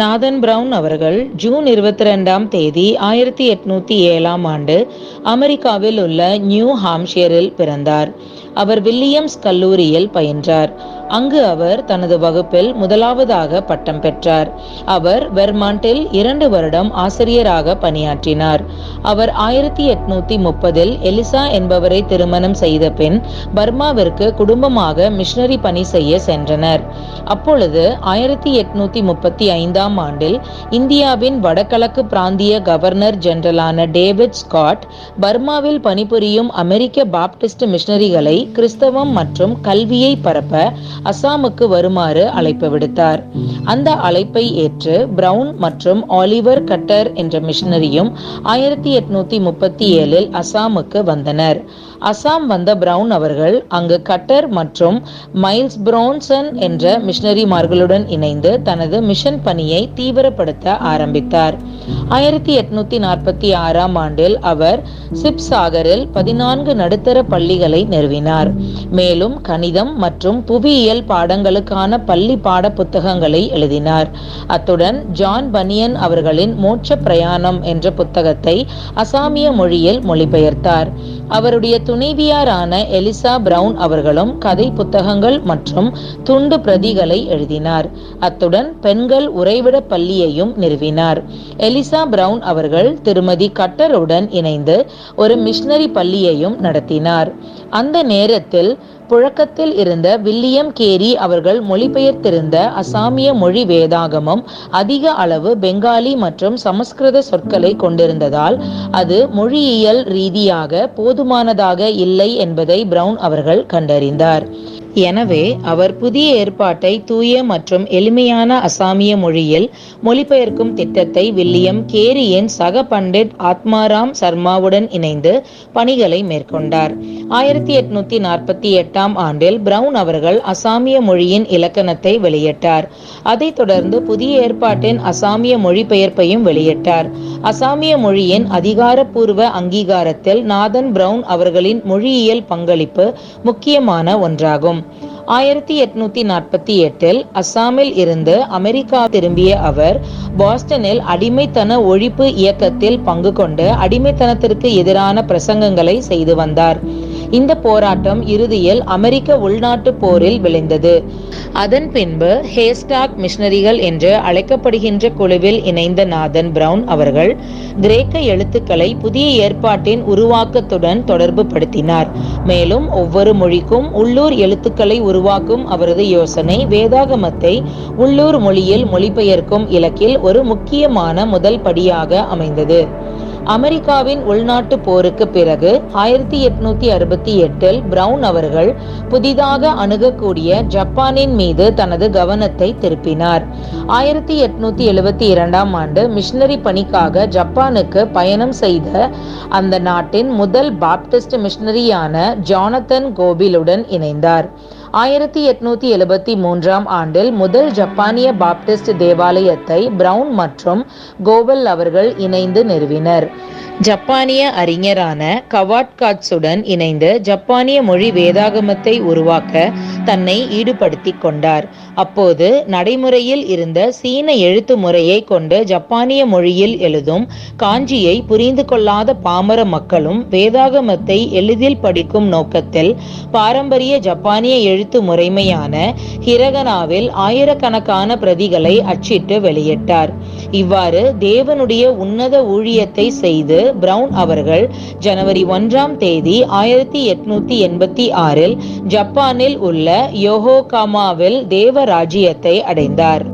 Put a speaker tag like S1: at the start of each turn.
S1: நாதன் brown அவர்கள் June இருபத்தி ரெண்டாம் தேதி ஆயிரத்தி எட்நூத்தி ஏழாம் ஆண்டு அமெரிக்காவில் உள்ள நியூ ஹாம்ஷியரில் பிறந்தார். அவர் வில்லியம்ஸ் கல்லூரியில் பயின்றார். அங்கு அவர் தனது வகுப்பில் முதலாவதாக பட்டம் பெற்றார். அவர் வெர்மாண்டில் இரண்டு வருடம் ஆசிரியராக பணியாற்றினார். அவர் ஆயிரத்தி எட்நூத்தி முப்பதில் எலிசா என்பவரை திருமணம் செய்த பின் பர்மாவிற்கு குடும்பமாக மிஷனரி பணி செய்ய சென்றனர். அப்பொழுது ஆயிரத்தி எட்நூத்தி முப்பத்தி ஐந்தாம் ஆண்டில் இந்தியாவின் வடகிழக்கு பிராந்திய கவர்னர் ஜெனரலான டேவிட் ஸ்காட் பர்மாவில் பணிபுரியும் அமெரிக்க பாப்டிஸ்ட் மிஷனரிகளை கிறிஸ்தவம் மற்றும் கல்வியை பரப்ப அசாமுக்கு வருமாறு அழைப்பு விடுத்தார். அந்த அழைப்பை ஏற்று பிரவுன் மற்றும் ஆலிவர் கட்டர் என்ற மிஷனரியும் ஆயிரத்தி எட்நூத்தி முப்பத்தி ஏழில் அசாமுக்கு வந்தனர். அசாம் வந்த பிரவுன் அவர்கள் அங்கு கட்டர் மற்றும் மைல்ஸ் புரோன்சன் என்ற மிஷனரிமார்களுடன் இணைந்து தனது மிஷன் பணியை தீவிரப்படுத்த ஆரம்பித்தார். ஆயிரத்தி எட்நூத்தி நாற்பத்தி ஆறாம் ஆண்டில் அவர் சிப்சாகரில் பதினான்கு நடுத்தர பள்ளிகளை நிறுவினார். மேலும் கணிதம் மற்றும் புவியியல் பாடங்களுக்கான பள்ளி பாட புத்தகங்களை எழுதினார். அத்துடன் ஜான் பனியன் அவர்களின் மோட்ச பிரயாணம் என்ற புத்தகத்தை அசாமிய மொழியில் மொழிபெயர்த்தார். அவருடைய துணைவியாரான எலிசா பிரவுன் அவர்களும் கதை புத்தகங்கள் மற்றும் துண்டு பிரதிகளை எழுதினார். அத்துடன் பெண்கள் உறைவிட பள்ளியையும் நிறுவினார். எலிசா பிரவுன் அவர்கள் திருமதி கட்டருடன் இணைந்து ஒரு மிஷனரி பள்ளியையும் நடத்தினார். அந்த நேரத்தில் புழக்கத்தில் இருந்த வில்லியம் கேரி அவர்கள் மொழிபெயர்த்திருந்த அசாமிய மொழி வேதாகமம் அதிக அளவு பெங்காலி மற்றும் சமஸ்கிருத சொற்களை கொண்டிருந்ததால் அது மொழியியல் ரீதியாக போதுமானதாக இல்லை என்பதை பிரவுன் அவர்கள் கண்டறிந்தார். எனவே அவர் புதிய ஏற்பாட்டை தூய மற்றும் எளிமையான அசாமிய மொழியில் மொழிபெயர்க்கும் திட்டத்தை வில்லியம் கேரியின் சக பண்டிட் ஆத்மாராம் சர்மாவுடன் இணைந்து பணிகளை மேற்கொண்டார். ஆயிரத்தி எட்நூத்தி நாற்பத்தி எட்டாம் ஆண்டில் பிரவுன் அவர்கள் அசாமிய மொழியின் இலக்கணத்தை வெளியிட்டார். அதைத் தொடர்ந்து புதிய ஏற்பாட்டின் அசாமிய மொழிபெயர்ப்பையும் வெளியிட்டார். அசாமிய மொழியின் அதிகாரப்பூர்வ அங்கீகாரத்தில் நாதன் பிரவுன் அவர்களின் மொழியியல் பங்களிப்பு முக்கியமான ஒன்றாகும். ஆயிரத்தி எட்நூத்தி நாற்பத்தி எட்டில் அஸ்ஸாமில் இருந்து அமெரிக்கா திரும்பிய அவர் பாஸ்டனில் அடிமைத்தன ஒழிப்பு இயக்கத்தில் பங்கு கொண்டு அடிமைத்தனத்திற்கு எதிரான பிரசங்கங்களை செய்து வந்தார். இந்த போராட்டம் இறுதியில் அமெரிக்க உள்நாட்டு போரில் விளைந்தது. அதன் பின்பு ஹேஸ்டாக் மிஷனரிகள் என்று அழைக்கப்படுகின்ற குழுவில் இணைந்த நாதன் பிரவுன் அவர்கள் கிரேக்க எழுத்துக்களை புதிய ஏற்பாட்டின் உருவாக்கத்துடன் தொடர்பு படுத்தினார். மேலும் ஒவ்வொரு மொழிக்கும் உள்ளூர் எழுத்துக்களை உருவாக்கும் அவரது யோசனை வேதாகமத்தை உள்ளூர் மொழியில் மொழிபெயர்க்கும் இலக்கில் ஒரு முக்கியமான முதல் படியாக அமைந்தது. அமெரிக்காவின் உள்நாட்டு போருக்கு பிறகு ஆயிரத்தி எட்நூத்தி அறுபத்தி எட்டில் பிரவுன் அவர்கள் புதிதாக அணுகக்கூடிய ஜப்பானின் மீது தனது கவனத்தை திருப்பினார். ஆயிரத்தி எட்நூத்தி எழுபத்தி இரண்டாம் ஆண்டு மிஷினரி பணிக்காக ஜப்பானுக்கு பயணம் செய்த அந்த நாட்டின் முதல் பாப்டிஸ்ட் மிஷினரியான ஜானத்தன் கோபிலுடன் இணைந்தார். ஆயிரத்தி எட்நூத்தி எழுபத்தி மூன்றாம் ஆண்டில் முதல் ஜப்பானிய பாப்டிஸ்ட் தேவாலயத்தை பிரவுன் மற்றும் கோவல் அவர்கள் இணைந்து நிறுவினர். ஜப்பானிய அறிஞரான கவாட்காட்ஸுடன் இணைந்து ஜப்பானிய மொழி வேதாகமத்தை உருவாக்க தன்னை ஈடுபடுத்தி கொண்டார். அப்போது நடைமுறையில் இருந்த சீன எழுத்து முறையை கொண்டு ஜப்பானிய மொழியில் எழுதும் காஞ்சியை புரிந்து கொள்ளாத பாமர மக்களும் வேதாகமத்தை எளிதில் படிக்கும் நோக்கத்தில் பாரம்பரிய ஜப்பானிய எழுத்து முறைமையான ஹிரகனாவில் ஆயிரக்கணக்கான பிரதிகளை அச்சிட்டு வெளியிட்டார். இவ்வாறு தேவனுடைய உன்னத ஊழியத்தை செய்து பிரவுன் அவர்கள் ஜனவரி ஒன்றாம் தேதி ஆயிரத்தி எட்நூத்தி எண்பத்தி ஆறில் ஜப்பானில் உள்ள யோகோகாமாவில் தேவ ராஜ்யத்தை அடைந்தார்.